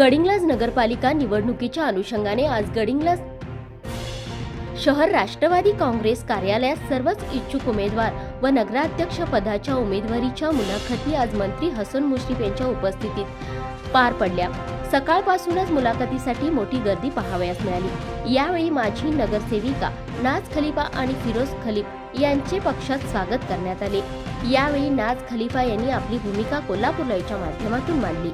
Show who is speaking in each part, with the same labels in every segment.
Speaker 1: गडिंग्लज नगरपालिका निवडणुकीच्या अनुषंगाने आज गडिंग्लज शहर राष्ट्रवादी काँग्रेस कार्यालयात सर्वच इच्छुक उमेदवार व नगराध्यक्ष पदाच्या उमेदवारीच्या मुलाखती आज मंत्री हसन मुश्रीफ यांच्या उपस्थितीत पार पडल्या. सकाळपासूनच मुलाखतीसाठी मोठी गर्दी पाहावयास मिळाली. यावेळी माजी नगरसेविका नाज खलिफा आणि फिरोज खलीफ यांचे पक्षात स्वागत करण्यात आले. यावेळी नाज खलिफा यांनी आपली भूमिका कोल्हापूर लाईव्हच्या माध्यमातून मांडली.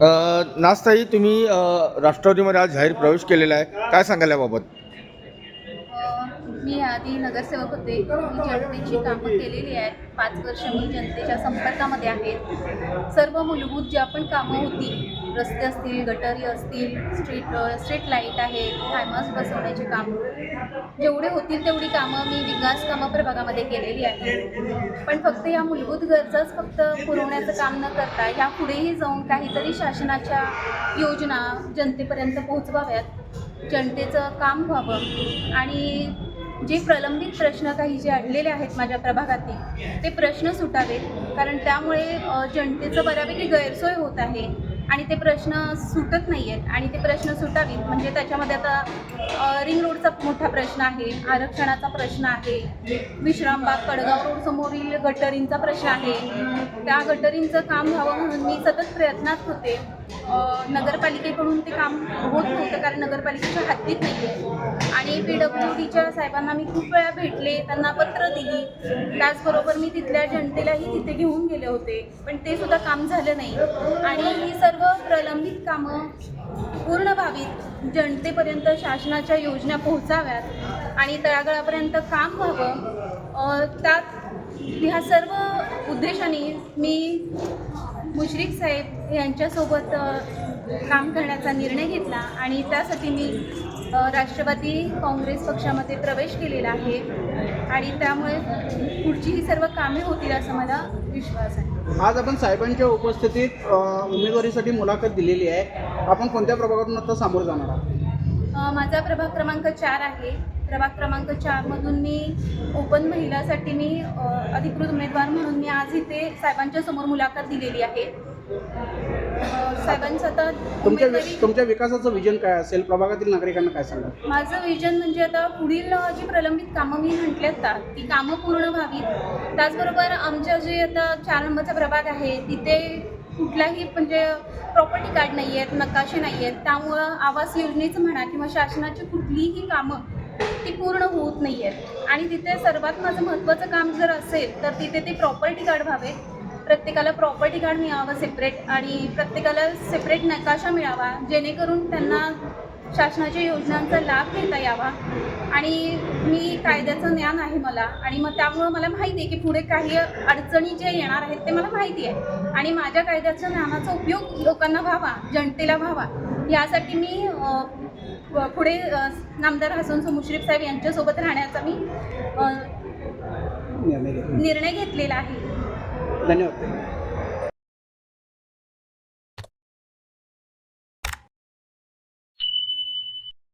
Speaker 2: नास्ताई तुम्ही राष्ट्रवादीमध्ये आज जाहीर प्रवेश केलेला आहे. काय सांगाल याबाबत
Speaker 3: मी आधी नगरसेवक होते. मी जनतेची कामं केलेली आहेत. पाच वर्ष मी जनतेच्या संपर्कामध्ये आहेत सर्व मूलभूत जी आपण कामं होती रस्ते असतील गटारी असतील स्ट्रीट स्ट्रीट लाइट आहे थायमास बसवण्याचे काम. जेवढे होतील तेवढी कामं मी विकास कामं प्रभागामध्ये केलेली आहे पण फक्त या मूलभूत गरजाच फक्त पुरवण्याचं काम न करता ह्या पुढेही जाऊन काहीतरी शासनाच्या योजना जनतेपर्यंत पोहोचवाव्यात जनतेचं काम व्हावं. आणि जे प्रलंबित प्रश्न काही जे अडलेले आहेत माझ्या प्रभागातील ते प्रश्न सुटावेत. कारण त्यामुळे जनतेचं बऱ्यापैकी गैरसोय होत आहे. आणि ते प्रश्न सुटत नाही आहेत आणि ते प्रश्न सुटावीत. म्हणजे त्याच्यामध्ये आता रिंग रोडचा मोठा प्रश्न आहे आरक्षणाचा प्रश्न आहे विश्रामबाग कडगाव रोड समोरील गटरींचा प्रश्न आहे. त्या गटरींचं काम व्हावं म्हणून मी सतत प्रयत्नात होते. नगरपालिकेकडून ते काम होत नव्हतं कारण नगरपालिकेच्या हद्दीत नाही आहे आणि पी डब्ल्यू डीच्या साहेबांना मी खूप वेळा भेटले त्यांना पत्र दिली. त्याचबरोबर मी तिथल्या जनतेलाही तिथे घेऊन गेले होते. पण ते सुद्धा काम झालं नाही. आणि ही सर्व प्रलंबित कामं पूर्ण व्हावीत जनतेपर्यंत शासनाच्या योजना पोहोचाव्यात आणि तळागळापर्यंत काम व्हावं त्यात ह्या सर्व उद्देशाने मी मुश्रीफ साहेब यांच्यासोबत काम करण्याचा निर्णय घेतला आणि त्यासाठी मी राष्ट्रवादी काँग्रेस पक्षामध्ये प्रवेश केलेला आहे आणि त्यामुळे पुढची ही सर्व कामे होतील असा मला विश्वास आहे.
Speaker 4: आज आपण साहेबांच्या उपस्थितीत उमेदवारीसाठी मुलाखत दिलेली आहे. आपण कोणत्या प्रभागातून आता सामोरं जाणार आहात?
Speaker 3: माझा प्रभाग क्रमांक चार आहे. प्रभाग क्रमांक चारमधून मी ओपन महिलासाठी मी अधिकृत उमेदवार म्हणून मी आज इथे साहेबांच्या समोर मुलाखत दिलेली आहे. साहेबांचं आता
Speaker 4: तुमच्या
Speaker 3: उमेदवारी
Speaker 4: तुमच्या विकासाचं विजन काय असेल? प्रभागातील नागरिकांना काय सांगाल?
Speaker 3: माझं विजन म्हणजे आता पुढील अ, जी प्रलंबित कामं मी म्हटली आता ती कामं पूर्ण व्हावीत. त्याचबरोबर आमच्या जे आता चार नंबरचा प्रभाग आहे तिथे कुठलाही म्हणजे प्रॉपर्टी कार्ड नाही आहेत नकाशे नाही आहेत त्यामुळं आवास योजनेचं म्हणा किंवा शासनाची कुठलीही कामं ती पूर्ण होत नाही आहेत आणि तिथे सर्वात माझं महत्त्वाचं काम जर असेल तर तिथे ते प्रॉपर्टी कार्ड व्हावे. प्रत्येकाला प्रॉपर्टी कार्ड मिळावं सेपरेट आणि प्रत्येकाला सेपरेट नकाशा मिळावा जेणेकरून त्यांना शासनाच्या योजनांचा लाभ घेता यावा. आणि मी कायद्याचं ज्ञान आहे मला. आणि मग त्यामुळं मला माहिती आहे की पुढे काही अडचणी जे येणार आहेत ते मला माहिती आहे. आणि माझ्या कायद्याच्या ज्ञानाचा उपयोग लोकांना व्हावा जनतेला व्हावा. यासाठी मी पुढे नामदार हसन मुश्रीफ साहेब यांच्यासोबत राहण्याचा मी. निर्णय घेतलेला आहे
Speaker 4: धन्यवाद